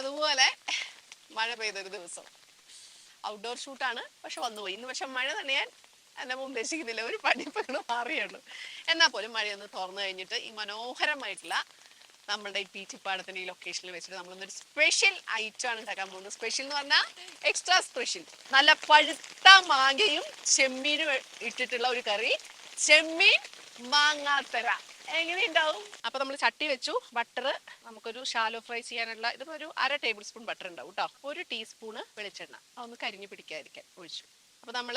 അതുപോലെ മഴ പെയ്തൊരു ദിവസം. ഔട്ട്ഡോർ ഷൂട്ടാണ് പക്ഷെ വന്നുപോയി ഇന്ന് പക്ഷെ മഴ തന്നെയാൻ എന്നെ ഉദ്ദേശിക്കുന്നില്ല. ഒരു പഠിപ്പുകൾ മാറിയുള്ളൂ. എന്നാൽ പോലും മഴയൊന്ന് തുറന്നു കഴിഞ്ഞിട്ട് ഈ മനോഹരമായിട്ടുള്ള നമ്മുടെ ഈ പീച്ചിപ്പാടത്തിന്റെ ഈ ലൊക്കേഷനിൽ വെച്ചിട്ട് നമ്മളൊന്നൊരു സ്പെഷ്യൽ ഐറ്റം ആണ് ഉണ്ടാക്കാൻ പോകുന്നത്. സ്പെഷ്യൽ എന്ന് പറഞ്ഞാൽ എക്സ്ട്രാ സ്പെഷ്യൽ നല്ല പഴുത്ത മാങ്ങയും ചെമ്മീനും ഇട്ടിട്ടുള്ള ഒരു കറി. ചെമ്മീൻ മാങ്ങാത്തര എങ്ങനെയുണ്ടാവും? അപ്പൊ നമ്മൾ ചട്ടി വെച്ചു ബട്ടർ നമുക്കൊരു ഷാലോ ഫ്രൈ ചെയ്യാനുള്ള ഇതിപ്പോ ഒരു അര ടേബിൾ സ്പൂൺ ബട്ടർ ഉണ്ടാവും കേട്ടോ ഒരു ടീസ്പൂണ് വെളിച്ചെണ്ണ. അതൊന്ന് കരിഞ്ഞു പിടിക്കാതിരിക്കാൻ ഒഴിച്ചു. അപ്പൊ നമ്മൾ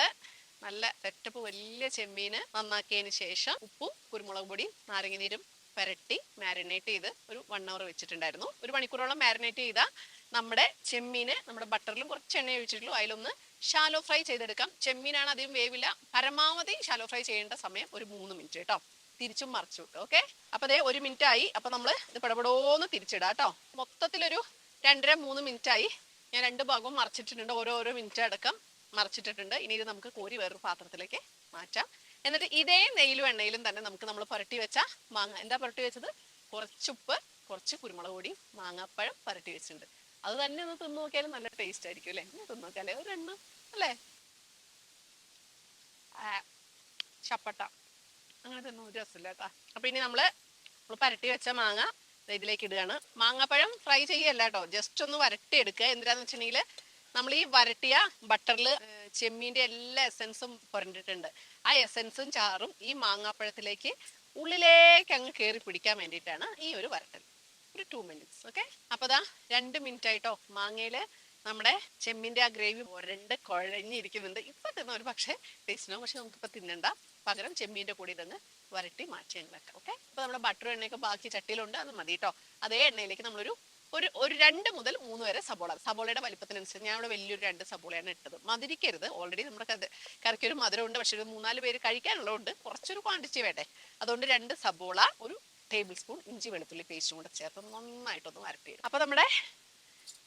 നല്ല സെറ്റപ്പ് വലിയ ചെമ്മീന് നന്നാക്കിയതിന് ശേഷം ഉപ്പും കുരുമുളക് പൊടിയും നാരങ്ങനീരും പുരട്ടി മാരിനേറ്റ് ചെയ്ത് ഒരു വൺ അവർ വെച്ചിട്ടുണ്ടായിരുന്നു. ഒരു മണിക്കൂറോളം മാരിനേറ്റ് ചെയ്ത നമ്മുടെ ചെമ്മീന് നമ്മുടെ ബട്ടറിലും കുറച്ച് എണ്ണ ഒഴിച്ചിട്ടുള്ളൂ. അതിലൊന്ന് ഷാലോ ഫ്രൈ ചെയ്തെടുക്കാം. ചെമ്മീനാണ് അധികം വേവില്ല. പരമാവധി ഷാലോ ഫ്രൈ ചെയ്യേണ്ട സമയം ഒരു മൂന്ന് മിനിറ്റ് കേട്ടോ തിരിച്ചും മറിച്ചു. വിട്ടു ഓക്കെ അപ്പൊ അതേ ഒരു മിനിറ്റ് ആയി അപ്പൊ നമ്മൾ ഇത് പടപടോന്ന് തിരിച്ചിടാം കേട്ടോ. മൊത്തത്തിലൊരു രണ്ടര മൂന്ന് മിനിറ്റ് ആയി ഞാൻ രണ്ട് ഭാഗവും മറിച്ചിട്ടിട്ടുണ്ട്. ഓരോ മിനിറ്റ് അടക്കം മറിച്ചിട്ടിട്ടുണ്ട്. ഇനി ഇത് നമുക്ക് കോരി വേറൊരു പാത്രത്തിലേക്ക് മാറ്റാം. എന്നിട്ട് ഇതേ നെയ്യിലും എണ്ണയിലും തന്നെ നമുക്ക് നമ്മൾ പുരട്ടി വെച്ച മാങ്ങ. എന്താ പുരട്ടി വെച്ചത്? കുറച്ചുപ്പ് കുറച്ച് കുരുമുളക് പൊടി മാങ്ങാപ്പഴം പുരട്ടി വെച്ചിട്ടുണ്ട്. അത് തന്നെ ഒന്ന് തിന്നു നോക്കിയാലും നല്ല ടേസ്റ്റ് ആയിരിക്കും അല്ലേ? തിന്നു നോക്കിയാലേ ഒരു എണ്ണ അല്ലേ? ചപ്പട്ട. അങ്ങനെ തിന്നു ഒരു രസമില്ല കേട്ടോ. അപ്പൊ ഇനി നമ്മൾ നമ്മൾ പരട്ടി വെച്ച മാങ്ങ ഇതിലേക്ക് ഇടുകയാണ്. മാങ്ങാപ്പഴം ഫ്രൈ ചെയ്യല്ല കേട്ടോ. ജസ്റ്റ് ഒന്ന് വരട്ടി എടുക്കുക എന്തിനാന്ന് വെച്ചിട്ടുണ്ടെങ്കിൽ നമ്മൾ ഈ വരട്ടിയ ബട്ടറിൽ ചെമ്മീന്റെ എല്ലാ എസൻസും പുരണ്ടിട്ടുണ്ട് ആ എസൻസും ചാറും ഈ മാങ്ങാപ്പഴത്തിലേക്ക് ഉള്ളിലേക്ക് അങ്ങ് കയറി പിടിക്കാൻ വേണ്ടിയിട്ടാണ് ഈ ഒരു വരട്ടൽ. ഒരു ടു മിനിറ്റ്സ് ഓക്കെ അപ്പോൾ ദാ രണ്ട് മിനിറ്റ് ആയിട്ടോ മാങ്ങയിൽ നമ്മുടെ ചെമ്മിന്റെ ആ ഗ്രേവി ഒരണ്ട് കുഴഞ്ഞിരിക്കുന്നുണ്ട്. ഇപ്പൊ തിന്ന ഒരു പക്ഷേ ടേസ്റ്റിനോ പക്ഷെ നമുക്കിപ്പോൾ തിന്നണ്ട. പകരം ചെമ്മീന്റെ കൂടി ഇതങ്ങ് വരട്ടി മാറ്റി അങ്ങ് വെക്കാം. ഓക്കെ അപ്പൊ നമ്മുടെ ബട്ടർ എണ്ണയൊക്കെ ബാക്കി ചട്ടിയിലുണ്ട്. അത് മതി കേട്ടോ അതേ എണ്ണയിലേക്ക് നമ്മളൊരു ഒരു ഒരു രണ്ട് മുതൽ മൂന്ന് വരെ സബോള. സബോളയുടെ വലിപ്പത്തിനനുസരിച്ച് ഞാൻ ഇവിടെ വലിയൊരു രണ്ട് സബോളയാണ് ഇട്ടത്. മധുരിക്കരുത്. ഓൾറെഡി നമ്മുടെ കത് കറിക്ക് ഒരു മധുരമുണ്ട്. പക്ഷെ ഒരു മൂന്നാൽ പേര് കഴിക്കാനുള്ളതുകൊണ്ട് കുറച്ചൊരു ക്വാണ്ടിറ്റി വേണ്ടേ? അതുകൊണ്ട് രണ്ട് സബോള ഒരു ടേബിൾ സ്പൂൺ ഇഞ്ചി വെളുത്തുള്ളി പേസ്റ്റും കൂടെ ചേർത്ത് നന്നായിട്ടൊന്ന് വരട്ടി അപ്പോൾ നമ്മുടെ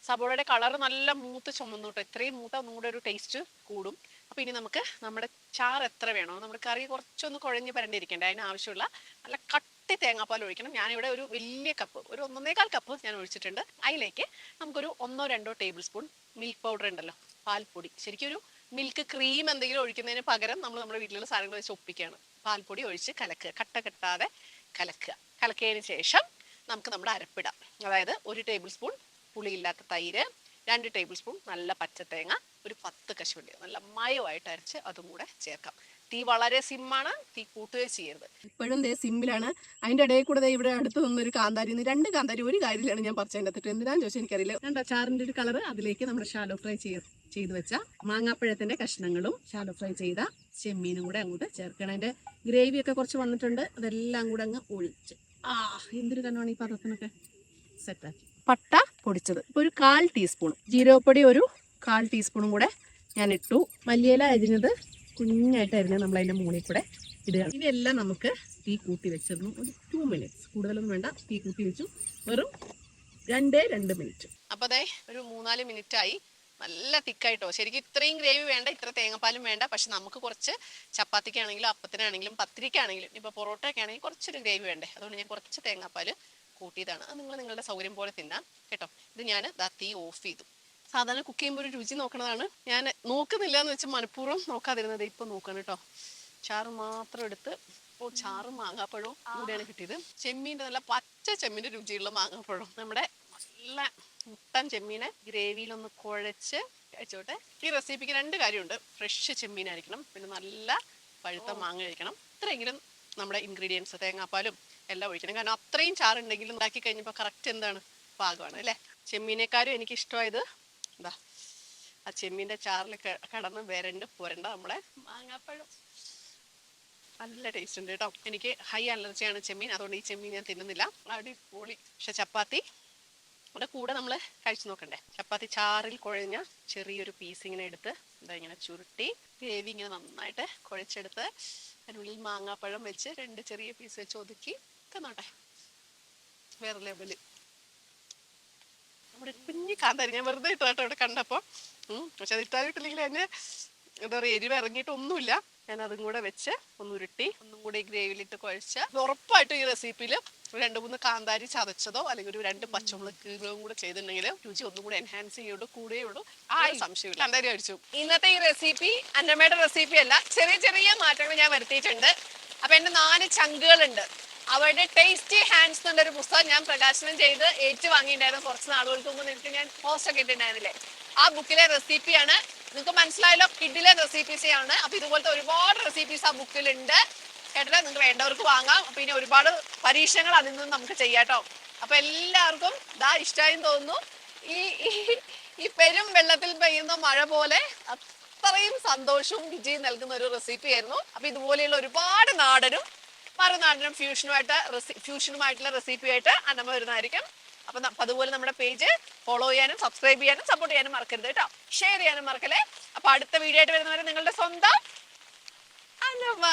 സബോളയുടെ കളർ നല്ല മൂത്ത് ചുമന്നു ഇത്രയും മൂത്ത നമ്മുടെ ഒരു ടേസ്റ്റ് കൂടും. അപ്പൊ ഇനി നമുക്ക് നമ്മുടെ ചാർ എത്ര വേണോ? നമ്മുടെ കറി കുറച്ചൊന്ന് കുഴഞ്ഞ് പരണ്ടിരിക്കേണ്ട? അതിന് ആവശ്യമുള്ള നല്ല കട്ടി തേങ്ങാപ്പാൽ ഒഴിക്കണം. ഞാനിവിടെ ഒരു വലിയ കപ്പ് ഒരു ഒന്നേകാൽ കപ്പ് ഞാൻ ഒഴിച്ചിട്ടുണ്ട്. അതിലേക്ക് നമുക്കൊരു ഒന്നോ രണ്ടോ ടേബിൾ സ്പൂൺ മിൽക്ക് പൗഡർ ഉണ്ടല്ലോ പാൽപ്പൊടി. ശരിക്കും ഒരു മിൽക്ക് ക്രീം എന്തെങ്കിലും ഒഴിക്കുന്നതിന് പകരം നമ്മൾ നമ്മുടെ വീട്ടിലുള്ള സാധനങ്ങൾ വെച്ച് ഒപ്പിക്കുകയാണ്. പാൽപ്പൊടി ഒഴിച്ച് കലക്കുക കട്ട കെട്ടാതെ കലക്കുക. കലക്കിയതിന് ശേഷം നമുക്ക് നമ്മുടെ അരപ്പിടാം. അതായത് ഒരു ടേബിൾ സ്പൂൺ പുളിയില്ലാത്ത തൈര് രണ്ട് ടേബിൾ സ്പൂൺ നല്ല പച്ചത്തേങ്ങ ഒരു പത്ത് കശുവണ്ടി നല്ല മയമായിട്ട് അരച്ച് അതും കൂടെ ചേർക്കാം. തീ വളരെ സിമ്മാണ് തീ കൂട്ടുകയും ചെയ്യരുത്. ഇപ്പോഴും ദേ സിമ്മിലാണ്. അതിന്റെ ഇടയിൽ കൂടെ ദേ ഇവിടെ അടുത്ത് നിന്നൊരു കാന്താരി നിന്ന് രണ്ട് കാന്താരി ഒരു കാര്യത്തിലാണ് ഞാൻ പറിച്ചതിന്റെ അത്തിട്ട് എന്തിനാന്ന് ചോദിച്ചാൽ എനിക്കറിയില്ല. രണ്ട് അച്ചാറിന്റെ ഒരു കളർ അതിലേക്ക് നമ്മുടെ ഷാലോ ഫ്രൈ ചെയ്ത് ചെയ്ത് വെച്ച മാങ്ങാപ്പഴത്തിന്റെ കഷ്ണങ്ങളും ഷാലോ ഫ്രൈ ചെയ്ത ചെമ്മീനും കൂടെ അങ്ങോട്ട് ചേർക്കണം. ഗ്രേവി ഒക്കെ കുറച്ച് വന്നിട്ടുണ്ട്. അതെല്ലാം കൂടെ അങ്ങ് ഒഴിച്ച്. ആ എന്തൊരു കണ്ണാണ് ഈ പാത്രത്തിനൊക്കെ സെറ്റാക്കി പട്ട പൊടിച്ചത്. ഒരു കാൽ ടീസ്പൂൺ ജീരകപ്പൊടി ഒരു കാൽ ടീസ്പൂണും കൂടെ ഞാൻ ഇട്ടു. മല്ലിയില അരിഞ്ഞത് കുഞ്ഞായിട്ട് അരിഞ്ഞ നമ്മൾ അതിന്റെ മുകളിൽ കൂടെ ഇടുക. ഇതെല്ലാം നമുക്ക് തീ കൂട്ടി വെച്ചിരുന്നു. ഒരു ടു മിനിറ്റ്സ് കൂടുതലൊന്നും വേണ്ട. തീ കൂട്ടി വെച്ചു. വെറും രണ്ടേ രണ്ട് മിനിറ്റ് അപ്പോൾ അതെ ഒരു മൂന്നാൽ മിനിറ്റ് ആയി. നല്ല തിക്കായിട്ടോ. ശരിക്കും ഇത്രയും ഗ്രേവി വേണ്ട ഇത്ര തേങ്ങാപ്പാലും വേണ്ട. പക്ഷെ നമുക്ക് കുറച്ച് ചപ്പാത്തിക്കാണെങ്കിലും അപ്പത്തിനാണെങ്കിലും പത്തിരിക്കാണെങ്കിലും ഇപ്പൊ പൊറോട്ടയൊക്കെ ആണെങ്കിൽ കുറച്ചൊരു ഗ്രേവി വേണ്ടേ. അതുകൊണ്ട് ഞാൻ കുറച്ച് തേങ്ങാപ്പാൽ കൂട്ടിയതാണ്. അത് നിങ്ങൾ നിങ്ങളുടെ സൗകര്യം പോലെ തിന്നാം. കേട്ടോ? ഇത് ഞാൻ ദാ തീ ഓഫ് ചെയ്തു. സാധാരണ കുക്ക് ചെയ്യുമ്പോൾ ഒരു രുചി നോക്കണതാണ്. ഞാൻ നോക്കുന്നില്ല എന്ന് വെച്ചാൽ മനഃപൂർവം നോക്കാതിരുന്നത് ഇപ്പൊ നോക്കണം കേട്ടോ. ചാറ് മാത്രം എടുത്ത് ഓ ചാറും മാങ്ങാപ്പഴവും കൂടെയാണ് കിട്ടിയത്. ചെമ്മീന്റെ നല്ല പച്ച ചെമ്മീന്റെ രുചിയുള്ള മാങ്ങാപ്പഴം നമ്മുടെ നല്ല മുട്ടൻ ചെമ്മീനെ ഗ്രേവിയിലൊന്ന് കുഴച്ച് കഴിച്ചോട്ടെ. ഈ റെസിപ്പിക്ക് രണ്ട് കാര്യമുണ്ട്. ഫ്രഷ് ചെമ്മീനായിരിക്കണം. പിന്നെ നല്ല പഴുത്ത മാങ്ങ കഴിക്കണം. ഇത്രയെങ്കിലും നമ്മുടെ ഇൻഗ്രീഡിയൻസ് തേങ്ങാപ്പാലും എല്ലാം ഒഴിക്കണം. കാരണം അത്രയും ചാറുണ്ടെങ്കിലും ഉണ്ടാക്കി കഴിഞ്ഞപ്പോൾ കറക്റ്റ് എന്താണ്? പാകമാണ് അല്ലേ? ചെമ്മീനേക്കാരും എനിക്ക് ഇഷ്ടമായത് എന്താ ആ ചെമ്മീന്റെ ചാറിൽ കടന്ന് വരണ്ട് പുരണ്ട നമ്മളെ മാങ്ങാപ്പഴം. നല്ല ടേസ്റ്റ് ഉണ്ട് കേട്ടോ. എനിക്ക് ഹൈ അലർജിയാണ് ചെമ്മീൻ. അതുകൊണ്ട് ഈ ചെമ്മീൻ ഞാൻ തിന്നുന്നില്ല. അടിപൊളി. പക്ഷെ ചപ്പാത്തി അവിടെ കൂടെ നമ്മൾ കഴിച്ചു നോക്കണ്ടേ? ചപ്പാത്തി ചാറിൽ കുഴഞ്ഞ ചെറിയൊരു പീസ് ഇങ്ങനെ എടുത്ത് എന്താ ഇങ്ങനെ ചുരുട്ടി ഗ്രേവി ഇങ്ങനെ നന്നായിട്ട് കുഴച്ചെടുത്ത് അതിനുള്ളിൽ മാങ്ങാപ്പഴം വെച്ച് രണ്ട് ചെറിയ പീസ് വെച്ച് ഒതുക്കി തിന്നോട്ടെ വേറെ ലെവൽ നമ്മുടെ കുഞ്ഞു കാന്താരി ഞാൻ വെറുതെ ഇട്ടാട്ടോ ഇവിടെ കണ്ടപ്പോൾ പക്ഷെ അത് ഇട്ടാലിട്ടില്ലെങ്കിൽ അതിന് എന്താ പറയുക എരിവ് ഇറങ്ങിയിട്ടൊന്നുമില്ല ഞാൻ അതും കൂടെ വെച്ച് ഒന്ന് ഉരുട്ടി ഒന്നും കൂടെ ഗ്രേവിയിലിട്ട് കുഴച്ച് ഉറപ്പായിട്ടും ഈ റെസിപ്പിയിൽ രണ്ട് മൂന്ന് കാന്താരി ചതച്ചതോ അല്ലെങ്കിൽ ഒരു രണ്ട് പച്ചമുളക് കീറുകയും കൂടെ ചെയ്തിട്ടുണ്ടെങ്കിൽ രുചി ഒന്നും കൂടെ എൻഹാൻസ് ചെയ്യുള്ളൂ കൂടെയുള്ളൂ ആ സംശയമില്ല. കാന്താരി കഴിച്ചു ഇന്നത്തെ ഈ റെസിപ്പി അന്നമ്മയുടെ റെസിപ്പി അല്ല. ചെറിയ ചെറിയ മാറ്റങ്ങൾ ഞാൻ വരുത്തിയിട്ടുണ്ട്. അപ്പൊ എന്റെ നാല് ചങ്കുകളുണ്ട്. അവരുടെ ടേസ്റ്റി ഹാൻഡ്സ് എന്നൊരു പുസ്തകം ഞാൻ പ്രകാശനം ചെയ്ത് ഏറ്റുവാങ്ങിയിട്ടുണ്ടായിരുന്നു കുറച്ച് നാളുകൾക്ക് മുമ്പ്. നിങ്ങൾക്ക് ഞാൻ പോസ്റ്റ് ഒക്കെ ഇട്ടിട്ടുണ്ടായിരുന്നില്ലേ? ആ ബുക്കിലെ റെസിപ്പിയാണ് നിങ്ങൾക്ക് മനസ്സിലായല്ലോ കിഡിലെ റെസിപ്പീസ് ആണ്. അപ്പൊ ഇതുപോലത്തെ ഒരുപാട് റെസിപ്പീസ് ആ ബുക്കിലുണ്ട് കേട്ടില്ല? നിങ്ങൾക്ക് വേണ്ടവർക്ക് വാങ്ങാം. അപ്പൊ ഇനി ഒരുപാട് പരീക്ഷണങ്ങൾ അതിൽ നിന്ന് നമുക്ക് ചെയ്യാട്ടോ അപ്പൊ എല്ലാവർക്കും ഇതാ ഇഷ്ടമായി തോന്നുന്നു. ഈ- ഈ പെരും വെള്ളത്തിൽ പെയ്യുന്ന മഴ പോലെ അത്രയും സന്തോഷവും വിജയം നൽകുന്ന ഒരു റെസിപ്പി ആയിരുന്നു. അപ്പൊ ഇതുപോലെയുള്ള ഒരുപാട് നാടനും മറുനാടനും ഫ്യൂഷനുമായിട്ട് ഫ്യൂഷനുമായിട്ടുള്ള റെസിപ്പിയായിട്ട് അന്നമ്മ വരുന്നതായിരിക്കും. അപ്പൊ അതുപോലെ നമ്മുടെ പേജ് ഫോളോ ചെയ്യാനും സബ്സ്ക്രൈബ് ചെയ്യാനും സപ്പോർട്ട് ചെയ്യാനും മറക്കരുത് കേട്ടോ. ഷെയർ ചെയ്യാനും മറക്കല്ലേ? അപ്പൊ അടുത്ത വീഡിയോ ആയിട്ട് വരുന്നവരെ നിങ്ങളുടെ സ്വന്തം അന്നമ്മ.